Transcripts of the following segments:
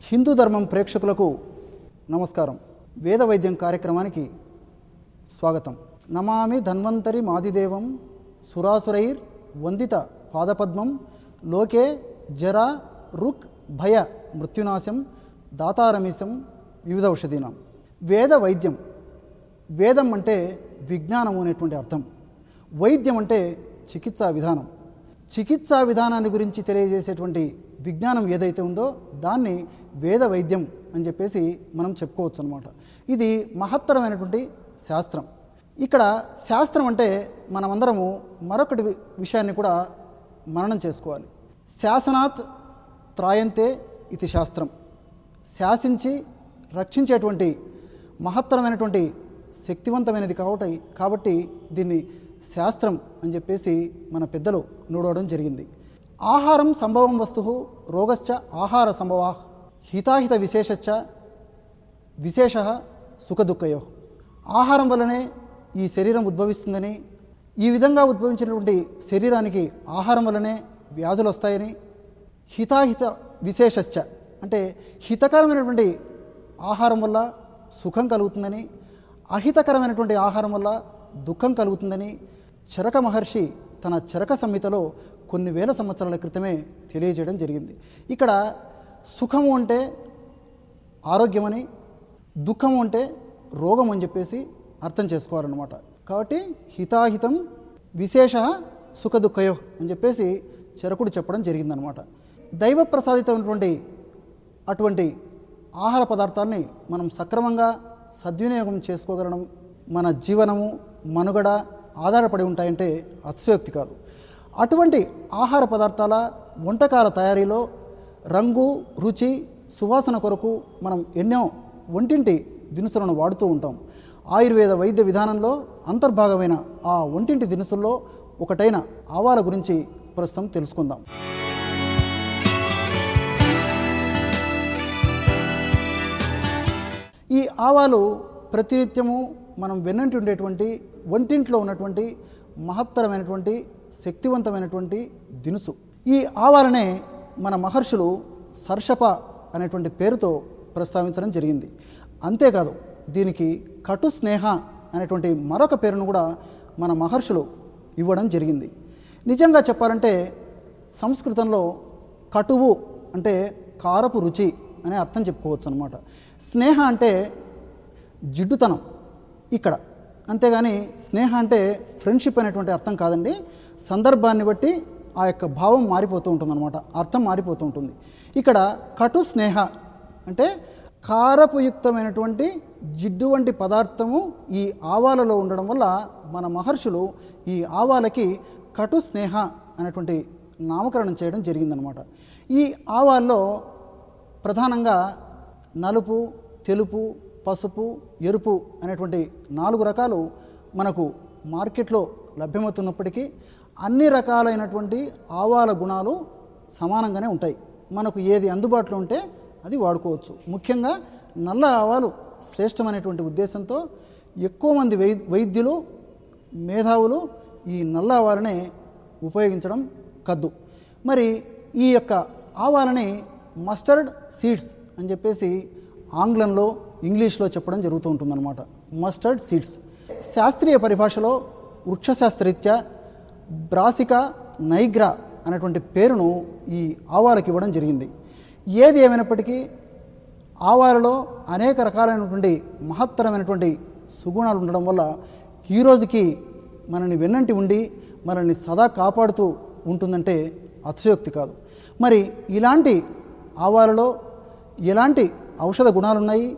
హిందూ ధర్మం ప్రేక్షకులకు నమస్కారం. వేద వైద్యం కార్యక్రమానికి స్వాగతం. నమామి ధన్వంతరి మాదిదేవం సురాసురైర్ వందిత పాదపద్మం లోకే జర రుక్ భయ మృత్యునాశం దాతారమీశం వివిధ ఔషధీనాం వేద వైద్యం. వేదం అంటే విజ్ఞానం అనేటువంటి అర్థం. వైద్యం అంటే చికిత్సా విధానం. చికిత్సా విధానాన్ని గురించి తెలియజేసేటువంటి విజ్ఞానం ఏదైతే ఉందో దాన్ని వేద వైద్యం అని చెప్పేసి మనం చెప్పుకోవచ్చు అనమాట ఇది మహత్తరమైనటువంటి శాస్త్రం. ఇక్కడ శాస్త్రం అంటే మనమందరము మరొకటి విషయాన్ని కూడా మననం చేసుకోవాలి. శాసనాత్ త్రాయంతే ఇది శాస్త్రం. శాసించి రక్షించేటువంటి మహత్తరమైనటువంటి శక్తివంతమైనది కాబట్టి కాబట్టి దీన్ని శాస్త్రం అని చెప్పేసి మన పెద్దలు నూడవడం జరిగింది. ఆహారం సంభవం వస్తు రోగశ్చ ఆహార సంభవా. హితాహిత విశేషశ్చ విశేష సుఖదుఖయో ఆహారం వల్లనే ఈ శరీరం ఉద్భవిస్తుందని ఈ విధంగా ఉద్భవించినటువంటి శరీరానికి ఆహారం వల్లనే వ్యాధులు వస్తాయని హితాహిత విశేషశ్చ అంటే హితకరమైనటువంటి ఆహారం వల్ల సుఖం కలుగుతుందని అహితకరమైనటువంటి ఆహారం వల్ల దుఃఖం కలుగుతుందని చరక మహర్షి తన చరక సంహితలో కొన్ని వేల సంవత్సరాల క్రితమే తెలియజేయడం జరిగింది. ఇక్కడ సుఖము అంటే ఆరోగ్యమని దుఃఖము అంటే రోగం అని చెప్పేసి అర్థం చేసుకోవాలన్నమాట. కాబట్టి హితాహితం విశేష సుఖ దుఃఖయో అని చెప్పేసి చెరకుడు చెప్పడం జరిగిందనమాట దైవ ప్రసాదితమైనటువంటి అటువంటి ఆహార పదార్థాన్ని మనం సక్రమంగా సద్వినియోగం చేసుకోగలడం మన జీవనము మనుగడ ఆధారపడి ఉంటాయంటే అతిశయోక్తి కాదు. అటువంటి ఆహార పదార్థాల వంటకాల తయారీలో రంగు రుచి సువాసన కొరకు మనం ఎన్నో వంటింటి దినుసులను వాడుతూ ఉంటాం. ఆయుర్వేద వైద్య విధానంలో అంతర్భాగమైన ఆ వంటింటి దినుసుల్లో ఒకటైన ఆవాల గురించి ప్రస్తుతం తెలుసుకుందాం. ఈ ఆవాలు ప్రతినిత్యము మనం వెన్నంటి ఉండేటువంటి వంటింట్లో ఉన్నటువంటి మహత్తరమైనటువంటి శక్తివంతమైనటువంటి దినుసు. ఈ ఆవాలనే మన మహర్షులు సర్షప అనేటువంటి పేరుతో ప్రస్తావించడం జరిగింది. అంతేకాదు దీనికి కటు స్నేహ అనేటువంటి మరొక పేరును కూడా మన మహర్షులు ఇవ్వడం జరిగింది. నిజంగా చెప్పాలంటే సంస్కృతంలో కటువు అంటే కారపు రుచి అనే అర్థం చెప్పుకోవచ్చు అనమాట స్నేహ అంటే జిడ్డుతనం ఇక్కడ. అంతేగాని స్నేహ అంటే ఫ్రెండ్షిప్ అనేటువంటి అర్థం కాదండి. సందర్భాన్ని బట్టి ఆ యొక్క భావం మారిపోతూ ఉంటుంది అనమాట అర్థం మారిపోతూ ఉంటుంది. ఇక్కడ కటు స్నేహ అంటే కారపుయుక్తమైనటువంటి జిడ్డు వంటి పదార్థము ఈ ఆవాలలో ఉండడం వల్ల మన మహర్షులు ఈ ఆవాలకి కటు స్నేహ అనేటువంటి నామకరణం చేయడం జరిగిందనమాట ఈ ఆవాల్లో ప్రధానంగా నలుపు తెలుపు పసుపు ఎరుపు అనేటువంటి నాలుగు రకాలు మనకు మార్కెట్లో లభ్యమవుతున్నప్పటికీ అన్ని రకాలైనటువంటి ఆవాల గుణాలు సమానంగానే ఉంటాయి. మనకు ఏది అందుబాటులో ఉంటే అది వాడుకోవచ్చు. ముఖ్యంగా నల్ల ఆవాలు శ్రేష్టమైనటువంటి ఉద్దేశంతో ఎక్కువ మంది వై వైద్యులు మేధావులు ఈ నల్ల ఆవాలనే ఉపయోగించడం కద్దు. మరి ఈ యొక్క ఆవాలని మస్టర్డ్ సీడ్స్ అని చెప్పేసి ఆంగ్లంలో ఇంగ్లీష్లో చెప్పడం జరుగుతూ ఉంటుందన్నమాట. Mustard seeds. శాస్త్రీయ పరిభాషలో వృక్షశాస్త్రరీత్యా బ్రాసికా నైగ్రా అనేటువంటి పేరును ఈ ఆవాలకు ఇవ్వడం జరిగింది. ఏది ఏమైనప్పటికీ ఆవాలలో అనేక రకాలైనటువంటి మహత్తరమైనటువంటి సుగుణాలు ఉండడం వల్ల ఈ రోజుకి మనల్ని వెన్నంటి ఉండి మనల్ని సదా కాపాడుతూ ఉంటుందంటే అతిశయోక్తి కాదు. మరి ఇలాంటి ఆవాలలో ఎలాంటి ఔషధ గుణాలున్నాయి?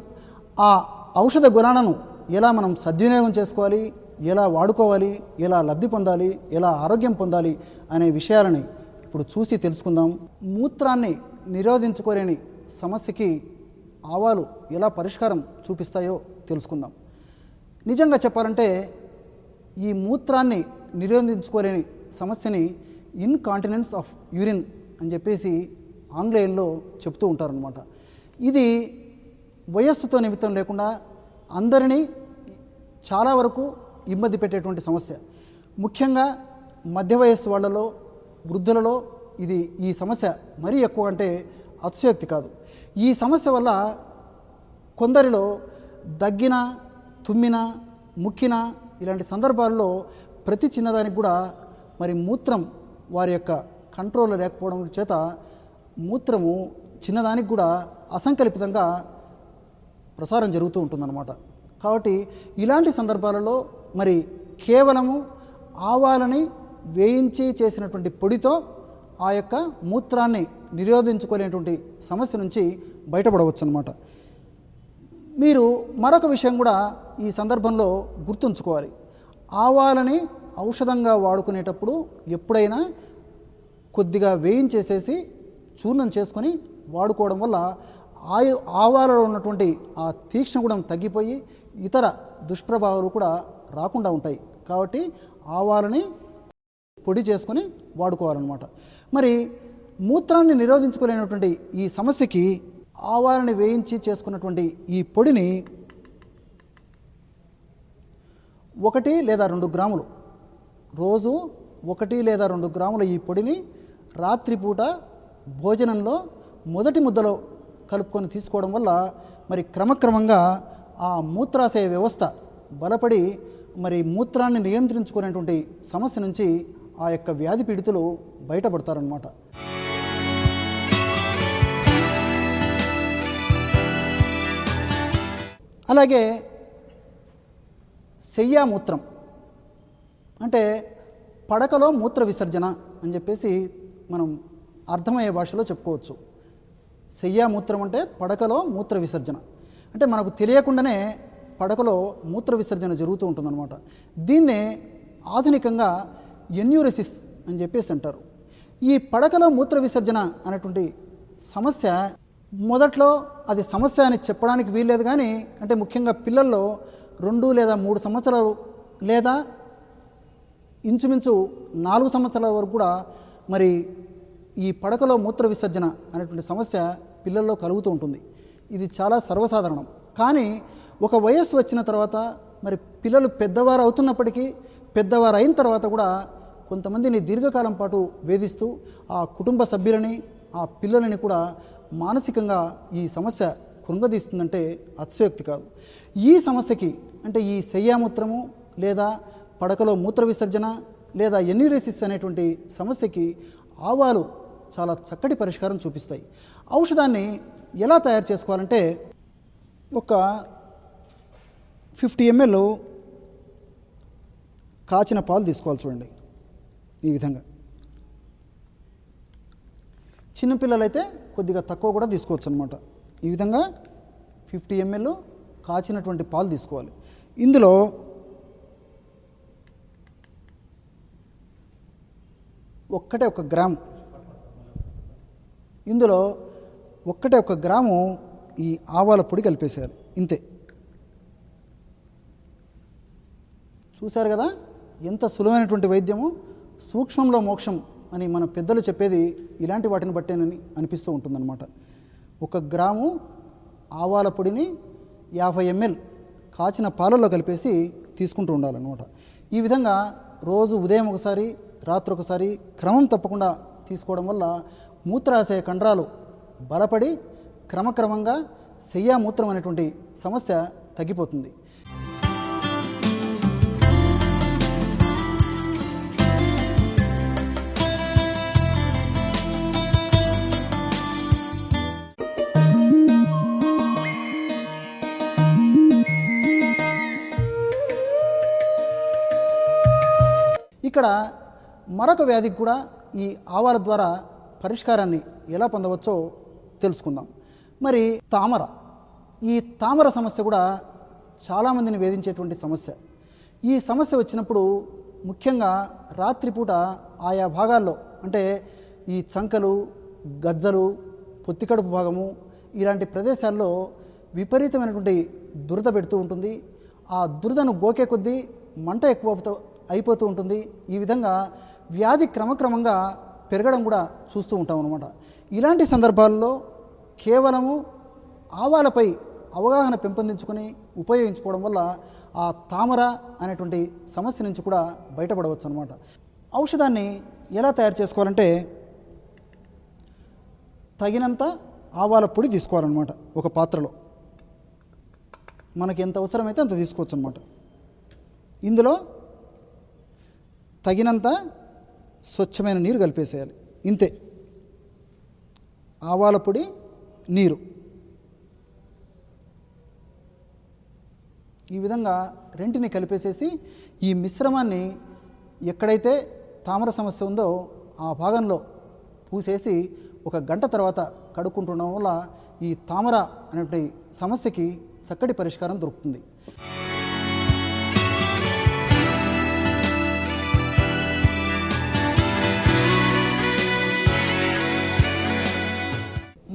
ఆ ఔషధ గుణాలను ఎలా మనం సద్వినియోగం చేసుకోవాలి? ఎలా వాడుకోవాలి ఎలా లబ్ధి పొందాలి ఎలా ఆరోగ్యం పొందాలి అనే విషయాలని ఇప్పుడు చూసి తెలుసుకుందాం. మూత్రాన్ని నిరోధించుకోలేని సమస్యకి ఆవాలు ఎలా పరిష్కారం చూపిస్తాయో తెలుసుకుందాం. నిజంగా చెప్పాలంటే ఈ మూత్రాన్ని నిరోధించుకోలేని సమస్యని ఇన్కాంటినెన్స్ ఆఫ్ యూరిన్ అని చెప్పేసి ఆంగ్లేయుల్లో చెప్తూ ఉంటారనమాట ఇది వయస్సుతో నిమిత్తం లేకుండా అందరినీ చాలా వరకు ఇబ్బంది పెట్టేటువంటి సమస్య. ముఖ్యంగా మధ్య వయస్సు వాళ్ళలో వృద్ధులలో ఇది ఈ సమస్య మరీ ఎక్కువ అంటే అతిశయోక్తి కాదు. ఈ సమస్య వల్ల కొందరిలో దగ్గిన తుమ్మిన ముక్కిన ఇలాంటి సందర్భాల్లో ప్రతి చిన్నదానికి కూడా మరి మూత్రం వారి యొక్క కంట్రోల్ లేకపోవడం చేత మూత్రము చిన్నదానికి కూడా అసంకల్పితంగా ప్రసారం జరుగుతూ ఉంటుందన్నమాట. కాబట్టి ఇలాంటి సందర్భాలలో మరి కేవలము ఆవాలని వేయించి చేసినటువంటి పొడితో ఆ యొక్క మూత్రాన్ని నిరోధించుకునేటువంటి సమస్య నుంచి బయటపడవచ్చు అనమాట మీరు మరొక విషయం కూడా ఈ సందర్భంలో గుర్తుంచుకోవాలి. ఆవాలని ఔషధంగా వాడుకునేటప్పుడు ఎప్పుడైనా కొద్దిగా వేయించేసేసి చూర్ణం చేసుకొని వాడుకోవడం వల్ల ఆయు ఆవాలలో ఉన్నటువంటి ఆ తీక్షణ గుణం తగ్గిపోయి ఇతర దుష్ప్రభావాలు కూడా రాకుండా ఉంటాయి. కాబట్టి ఆవాలని పొడి చేసుకొని వాడుకోవాలన్నమాట. మరి మూత్రాన్ని నిరోధించుకోలేనటువంటి ఈ సమస్యకి ఆవాలని వేయించి చేసుకున్నటువంటి ఈ పొడిని ఒకటి లేదా రెండు గ్రాములు రోజు ఒకటి లేదా రెండు గ్రాముల ఈ పొడిని రాత్రిపూట భోజనంలో మొదటి ముద్దలో కలుపుకొని తీసుకోవడం వల్ల మరి క్రమక్రమంగా ఆ మూత్రాశయ వ్యవస్థ బలపడి మరి మూత్రాన్ని నియంత్రించుకునేటువంటి సమస్య నుంచి ఆ యొక్క వ్యాధి పీడితులు బయటపడతారనమాట అలాగే శయ్యామూత్రం అంటే పడకలో మూత్ర విసర్జన అని చెప్పేసి మనం అర్థమయ్యే భాషలో చెప్పుకోవచ్చు. శయ్యామూత్రం అంటే పడకలో మూత్ర విసర్జన. అంటే మనకు తెలియకుండానే పడకలో మూత్ర విసర్జన జరుగుతూ ఉంటుందన్నమాట. దీన్నే ఆధునికంగా ఎన్యూరెసిస్ అని చెప్పేసి అంటారు. ఈ పడకలో మూత్ర విసర్జన అనేటువంటి సమస్య మొదట్లో అది సమస్య అని చెప్పడానికి వీల్లేదు కానీ అంటే ముఖ్యంగా పిల్లల్లో రెండు లేదా మూడు సంవత్సరాలు లేదా ఇంచుమించు నాలుగు సంవత్సరాల వరకు కూడా మరి ఈ పడకలో మూత్ర విసర్జన అనేటువంటి సమస్య పిల్లల్లో కలుగుతూ ఉంటుంది. ఇది చాలా సర్వసాధారణం. కానీ ఒక వయస్సు వచ్చిన తర్వాత మరి పిల్లలు పెద్దవారు అవుతున్నప్పటికీ పెద్దవారు అయిన తర్వాత కూడా కొంతమందిని దీర్ఘకాలం పాటు వేధిస్తూ ఆ కుటుంబ సభ్యులని ఆ పిల్లలని కూడా మానసికంగా ఈ సమస్య కృంగదీస్తుందంటే అతిశయోక్తి కాదు. ఈ సమస్యకి అంటే ఈ శయ్యామూత్రము లేదా పడకలో మూత్ర విసర్జన లేదా ఎన్యూరేసిస్ అనేటువంటి సమస్యకి ఆవాలు చాలా చక్కటి పరిష్కారం చూపిస్తాయి. ఔషధాన్ని ఎలా తయారు చేసుకోవాలంటే ఒక ఫిఫ్టీ ఎంఎల్ కాచిన పాలు తీసుకోవాలి చూడండి ఈ విధంగా. చిన్నపిల్లలైతే కొద్దిగా తక్కువ కూడా తీసుకోవచ్చు అనమాట ఈ విధంగా ఫిఫ్టీ ఎంఎల్ కాచినటువంటి పాలు తీసుకోవాలి. ఇందులో ఒక్కటే ఒక గ్రాము. ఇందులో ఒక్కటే ఒక గ్రాము ఈ ఆవాల పొడి కలిపేసేయాలి. ఇంతే. చూశారు కదా? ఎంత సులువైనటువంటి వైద్యము. సూక్ష్మంలో మోక్షం అని మన పెద్దలు చెప్పేది ఇలాంటి వాటిని బట్టేనని అనిపిస్తూ ఉంటుందన్నమాట. ఒక గ్రాము ఆవాల పొడిని యాభై ఎంఎల్ కాచిన పాలల్లో కలిపేసి తీసుకుంటూ ఉండాలన్నమాట. ఈ విధంగా రోజు ఉదయం ఒకసారి రాత్రి ఒకసారి క్రమం తప్పకుండా తీసుకోవడం వల్ల మూత్రాశయ కండరాలు బలపడి క్రమక్రమంగా శయ్యామూత్రం అనేటువంటి సమస్య తగ్గిపోతుంది. ఇక్కడ మరొక వ్యాధికి కూడా ఈ ఆవాల ద్వారా పరిష్కారాన్ని ఎలా పొందవచ్చో తెలుసుకుందాం. మరి తామర. ఈ తామర సమస్య కూడా చాలామందిని వేధించేటువంటి సమస్య. ఈ సమస్య వచ్చినప్పుడు ముఖ్యంగా రాత్రిపూట ఆయా భాగాల్లో అంటే ఈ చంకలు గజ్జలు పొత్తికడుపు భాగము ఇలాంటి ప్రదేశాల్లో విపరీతమైనటువంటి దురద పెడుతూ ఉంటుంది. ఆ దురదను గోకే కొద్దీ మంట ఎక్కువ అయిపోతూ ఉంటుంది. ఈ విధంగా వ్యాధి క్రమక్రమంగా పెరగడం కూడా చూస్తూ ఉంటాం అనమాట ఇలాంటి సందర్భాల్లో కేవలము ఆవాలపై అవగాహన పెంపొందించుకొని ఉపయోగించుకోవడం వల్ల ఆ తామర అనేటువంటి సమస్య నుంచి కూడా బయటపడవచ్చు అనమాట ఔషధాన్ని ఎలా తయారు చేసుకోవాలంటే తగినంత ఆవాల పొడి తీసుకోవాలన్నమాట ఒక పాత్రలో. మనకి ఎంత అవసరమైతే అంత తీసుకోవచ్చు అనమాట ఇందులో తగినంత స్వచ్ఛమైన నీరు కలిపేసేయాలి. ఇంతే. ఆవాల పొడి నీరు. ఈ విధంగా రెంటిని కలిపేసేసి ఈ మిశ్రమాన్ని ఎక్కడైతే తామర సమస్య ఉందో ఆ భాగంలో పూసేసి ఒక గంట తర్వాత కడుక్కుంటుండడం వల్ల ఈ తామర అనేటువంటి సమస్యకి చక్కటి పరిష్కారం దొరుకుతుంది.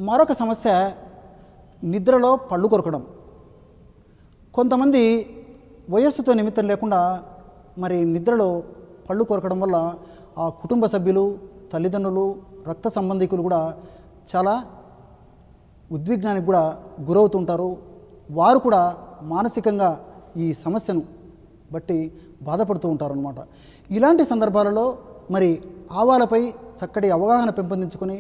మరొక సమస్య నిద్రలో పళ్ళు కొరకడం. కొంతమంది వయస్సుతో నిమిత్తం లేకుండా మరి నిద్రలో పళ్ళు కొరకడం వల్ల ఆ కుటుంబ సభ్యులు తల్లిదండ్రులు రక్త సంబంధికులు కూడా చాలా ఉద్విగ్నానికి కూడా గురవుతుంటారు. వారు కూడా మానసికంగా ఈ సమస్యను బట్టి బాధపడుతూ ఉంటారనమాట ఇలాంటి సందర్భాలలో మరి ఆవాలపై చక్కటి అవగాహన పెంపొందించుకొని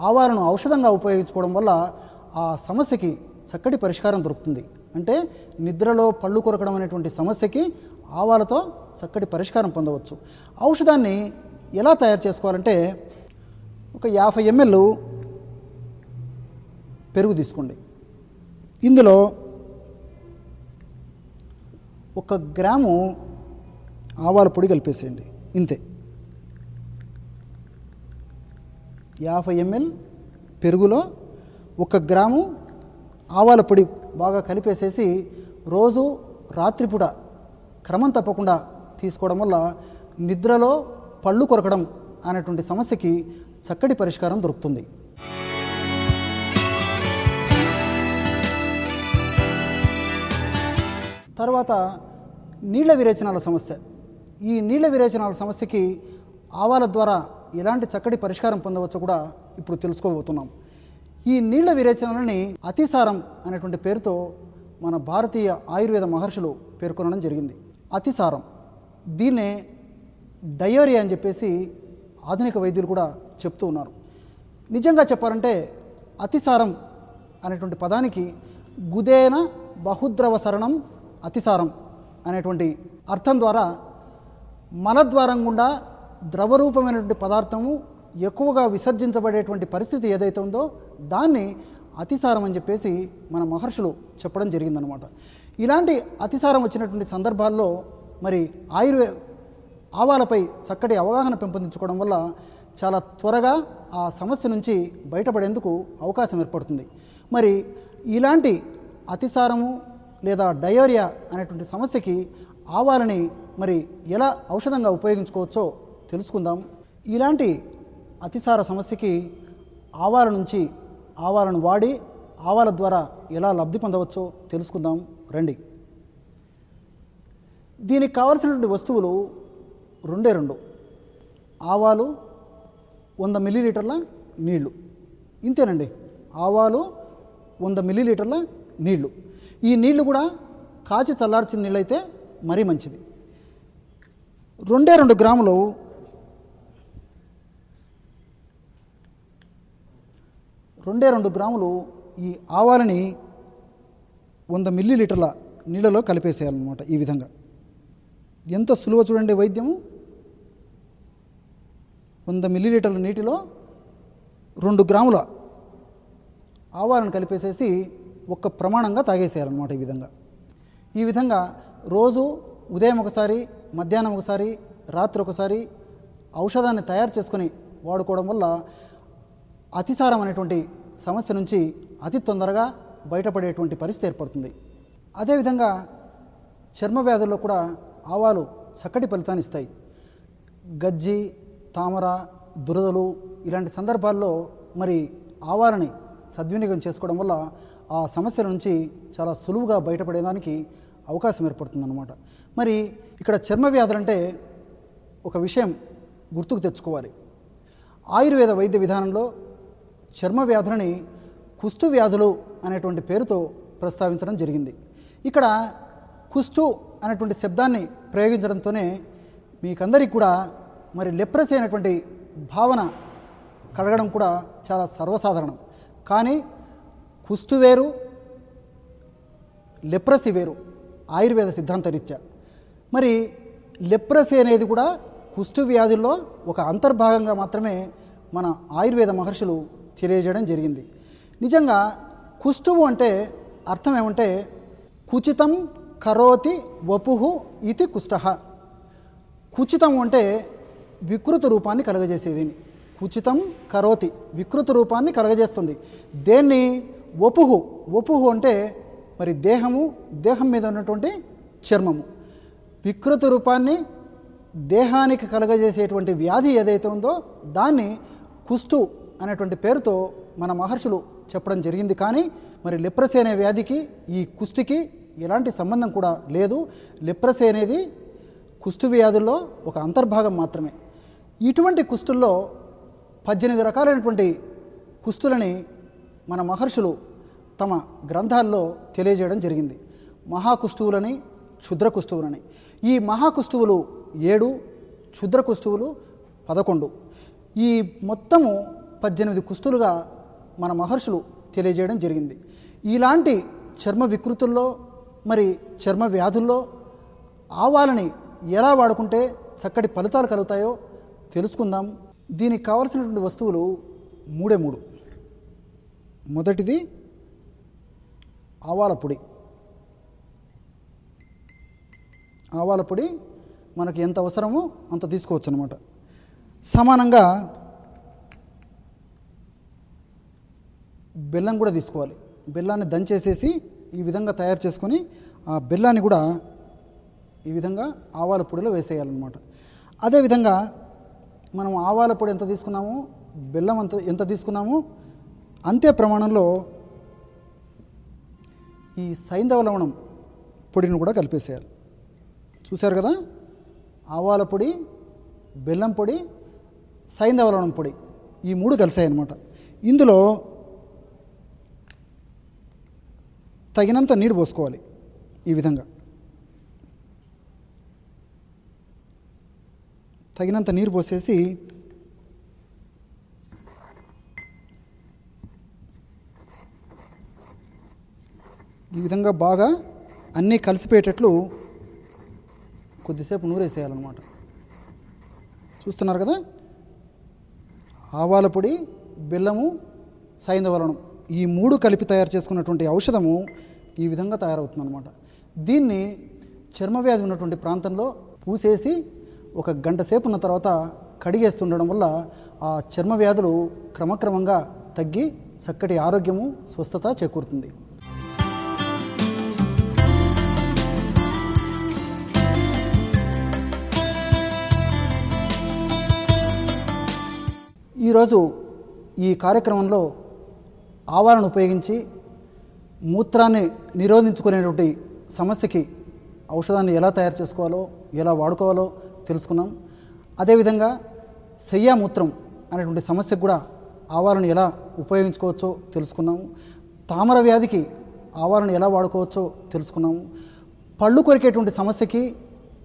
ఆవాలను ఔషధంగా ఉపయోగించుకోవడం వల్ల ఆ సమస్యకి చక్కటి పరిష్కారం దొరుకుతుంది. అంటే నిద్రలో పళ్ళు కొరకడం అనేటువంటి సమస్యకి ఆవాలతో చక్కటి పరిష్కారం పొందవచ్చు. ఔషధాన్ని ఎలా తయారు చేసుకోవాలంటే ఒక యాభై ఎంఎల్ పెరుగు తీసుకోండి. ఇందులో ఒక గ్రాము ఆవాల పొడి కలిపేసేయండి. ఇంతే. యాభై ఎంఎల్ పెరుగులో ఒక గ్రాము ఆవాల పొడి బాగా కలిపేసేసి రోజు రాత్రిపూట క్రమం తప్పకుండా తీసుకోవడం వల్ల నిద్రలో పళ్ళు కొరకడం అనేటువంటి సమస్యకి చక్కటి పరిష్కారం దొరుకుతుంది. తర్వాత నీళ్ళ విరేచనాల సమస్య. ఈ నీళ్ళ విరేచనాల సమస్యకి ఆవాల ద్వారా ఎలాంటి చక్కటి పరిష్కారం పొందవచ్చో కూడా ఇప్పుడు తెలుసుకోబోతున్నాం. ఈ నీళ్ళ విరేచనలని అతిసారం అనేటువంటి పేరుతో మన భారతీయ ఆయుర్వేద మహర్షులు పేర్కొనడం జరిగింది. అతిసారం. దీన్నే డయోరియా అని చెప్పేసి ఆధునిక వైద్యులు కూడా చెప్తూ ఉన్నారు. నిజంగా చెప్పాలంటే అతిసారం అనేటువంటి పదానికి గుదేన బహుద్రవ సరణం అతిసారం అనేటువంటి అర్థం ద్వారా మలద్వారం గుండా ద్రవరూపమైనటువంటి పదార్థము ఎక్కువగా విసర్జించబడేటువంటి పరిస్థితి ఏదైతే ఉందో దాన్ని అతిసారం అని చెప్పేసి మన మహర్షులు చెప్పడం జరిగిందనమాట ఇలాంటి అతిసారం వచ్చినటువంటి సందర్భాల్లో మరి ఆయుర్వే ఆవాలపై చక్కటి అవగాహన పెంపొందించుకోవడం వల్ల చాలా త్వరగా ఆ సమస్య నుంచి బయటపడేందుకు అవకాశం ఏర్పడుతుంది. మరి ఇలాంటి అతిసారము లేదా డయోరియా అనేటువంటి సమస్యకి ఆవాలని మరి ఎలా ఔషధంగా ఉపయోగించుకోవచ్చో తెలుసుకుందాం. ఇలాంటి అతిసార సమస్యకి ఆవాల నుంచి ఆవాలను వాడి ఆవాల ద్వారా ఎలా లబ్ధి పొందవచ్చో తెలుసుకుందాం. రండి. దీనికి కావలసినటువంటి వస్తువులు రెండే రెండు. ఆవాలు వంద మిల్లీలీటర్ల నీళ్ళు. ఇంతేనండి. ఆవాలు వంద మిల్లీలీటర్ల నీళ్ళు. ఈ నీళ్ళు కూడా కాచి చల్లార్చిన నీళ్ళైతే మరీ మంచిది. రెండే రెండు గ్రాములు రెండే రెండు గ్రాములు ఈ ఆవాలని వంద మిల్లీలీటర్ల నీళ్ళలో కలిపేసేయాలన్నమాట ఈ విధంగా. ఎంత సులువ చూడండి వైద్యము. వంద మిల్లీలీటర్ల నీటిలో రెండు గ్రాముల ఆవాలను కలిపేసేసి ఒక్క ప్రమాణంగా తాగేసేయాలన్నమాట ఈ విధంగా. ఈ విధంగా రోజు ఉదయం ఒకసారి మధ్యాహ్నం ఒకసారి రాత్రి ఒకసారి ఔషధాన్ని తయారు చేసుకొని వాడుకోవడం వల్ల అతిసారం అనేటువంటి సమస్య నుంచి అతి తొందరగా బయటపడేటువంటి పరిస్థితి ఏర్పడుతుంది. అదేవిధంగా చర్మ వ్యాధుల్లో కూడా ఆవాలు చక్కటి ఫలితాన్ని ఇస్తాయి. గజ్జి తామర దురదలు ఇలాంటి సందర్భాల్లో మరి ఆవాలని సద్వినియోగం చేసుకోవడం వల్ల ఆ సమస్యల నుంచి చాలా సులువుగా బయటపడేదానికి అవకాశం ఏర్పడుతుందన్నమాట. మరి ఇక్కడ చర్మ వ్యాధులంటే ఒక విషయం గుర్తుకు తెచ్చుకోవాలి. ఆయుర్వేద వైద్య విధానంలో చర్మ వ్యాధులని కుష్టు వ్యాధులు అనేటువంటి పేరుతో ప్రస్తావించడం జరిగింది. ఇక్కడ కుస్తు అనేటువంటి శబ్దాన్ని ప్రయోగించడంతోనే మీకందరికీ కూడా మరి లెప్రసీ అనేటువంటి భావన కలగడం కూడా చాలా సర్వసాధారణం. కానీ కుష్టు వేరు లెప్రసీ వేరు ఆయుర్వేద సిద్ధాంత రీత్యా. మరి లెప్రసీ అనేది కూడా కుష్టు వ్యాధుల్లో ఒక అంతర్భాగంగా మాత్రమే మన ఆయుర్వేద మహర్షులు తెలియజేయడం జరిగింది. నిజంగా కుష్ఠువు అంటే అర్థం ఏమంటే కుచితం కరోతి వపుహు ఇది కుష్ఠ. కుచితం అంటే వికృత రూపాన్ని కలగజేసేది. కుచితం కరోతి వికృత రూపాన్ని కలగజేస్తుంది. దేన్ని? వపుహు వపుహు అంటే మరి దేహము దేహం మీద ఉన్నటువంటి చర్మము. వికృత రూపాన్ని దేహానికి కలగజేసేటువంటి వ్యాధి ఏదైతే ఉందో దాన్ని కుష్టు అనేటువంటి పేరుతో మన మహర్షులు చెప్పడం జరిగింది. కానీ మరి లెప్రసీ అనే వ్యాధికి ఈ కుష్టికి ఎలాంటి సంబంధం కూడా లేదు. లెప్రసీ అనేది కుష్టు వ్యాధుల్లో ఒక అంతర్భాగం మాత్రమే. ఇటువంటి కుష్టుల్లో పద్దెనిమిది రకాలైనటువంటి కుస్తులని మన మహర్షులు తమ గ్రంథాల్లో తెలియజేయడం జరిగింది. మహాకుష్టువులని క్షుద్ర కుష్టువులని ఈ మహాకుష్టువులు ఏడు క్షుద్ర కుష్టువులు పదకొండు. ఈ మొత్తము పద్దెనిమిది కుస్తులుగా మన మహర్షులు తెలియజేయడం జరిగింది. ఇలాంటి చర్మ వికృతుల్లో మరి చర్మ వ్యాధుల్లో ఆవాలని ఎలా వాడుకుంటే చక్కటి ఫలితాలు కలుగుతాయో తెలుసుకుందాం. దీనికి కావలసినటువంటి వస్తువులు మూడే మూడు. మొదటిది ఆవాల పొడి. ఆవాల పొడి మనకి ఎంత అవసరమో అంత తీసుకోవచ్చు అనమాట సమానంగా బెల్లం కూడా తీసుకోవాలి. బెల్లాన్ని దంచేసేసి ఈ విధంగా తయారు చేసుకొని ఆ బెల్లాన్ని కూడా ఈ విధంగా ఆవాల పొడిలో వేసేయాలన్నమాట. అదేవిధంగా మనం ఆవాల పొడి ఎంత తీసుకున్నామో బెల్లం అంత ఎంత తీసుకున్నామో అంతే ప్రమాణంలో ఈ సైంధవ లవణం పొడిని కూడా కలిపేసేయాలి. చూశారు కదా? ఆవాల పొడి బెల్లం పొడి సైంధవ లవణం పొడి ఈ మూడు కలిసాయి అన్నమాట ఇందులో తగినంత నీరు పోసుకోవాలి ఈ విధంగా. తగినంత నీరు పోసేసి ఈ విధంగా బాగా అన్నీ కలిసిపోయేటట్లు కొద్దిసేపు నూరేసేయాలన్నమాట. చూస్తున్నారు కదా? ఆవాల పొడి బెల్లము సైంధవలనం ఈ మూడు కలిపి తయారు చేసుకున్నటువంటి ఔషధము ఈ విధంగా తయారవుతుందన్నమాట. దీన్ని చర్మవ్యాధి ఉన్నటువంటి ప్రాంతంలో పూసేసి ఒక గంట సేపు ఉన్న తర్వాత కడిగేస్తుండడం వల్ల ఆ చర్మ వ్యాధులు క్రమక్రమంగా తగ్గి చక్కటి ఆరోగ్యము స్వస్థత చేకూరుతుంది. ఈరోజు ఈ కార్యక్రమంలో ఆవాలను ఉపయోగించి మూత్రాన్ని నిరోధించుకునేటువంటి సమస్యకి ఔషధాన్ని ఎలా తయారు చేసుకోవాలో ఎలా వాడుకోవాలో తెలుసుకున్నాం. అదేవిధంగా శయ్యామూత్రం అనేటువంటి సమస్యకు కూడా ఆవాలను ఎలా ఉపయోగించుకోవచ్చో తెలుసుకున్నాము తామర వ్యాధికి ఆవాలను ఎలా వాడుకోవచ్చో తెలుసుకున్నాము పళ్ళు కొరికేటువంటి సమస్యకి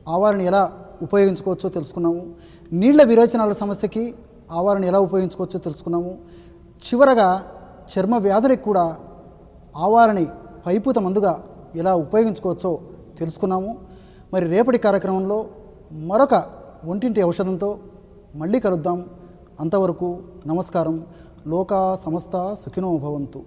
ఆవాలను ఎలా ఉపయోగించుకోవచ్చో తెలుసుకున్నాము నీళ్ళ విరోచనాల సమస్యకి ఆవాలను ఎలా ఉపయోగించుకోవచ్చో తెలుసుకున్నాము. చివరగా చర్మ వ్యాధులకు కూడా ఆవాలని పైపూత మందుగా ఎలా ఉపయోగించుకోవచ్చో తెలుసుకున్నాము. మరి రేపటి కార్యక్రమంలో మరొక ఒంటింటి ఔషధంతో మళ్ళీ కలుద్దాం. అంతవరకు నమస్కారం. లోకా సమస్త సుఖినో భవంతు.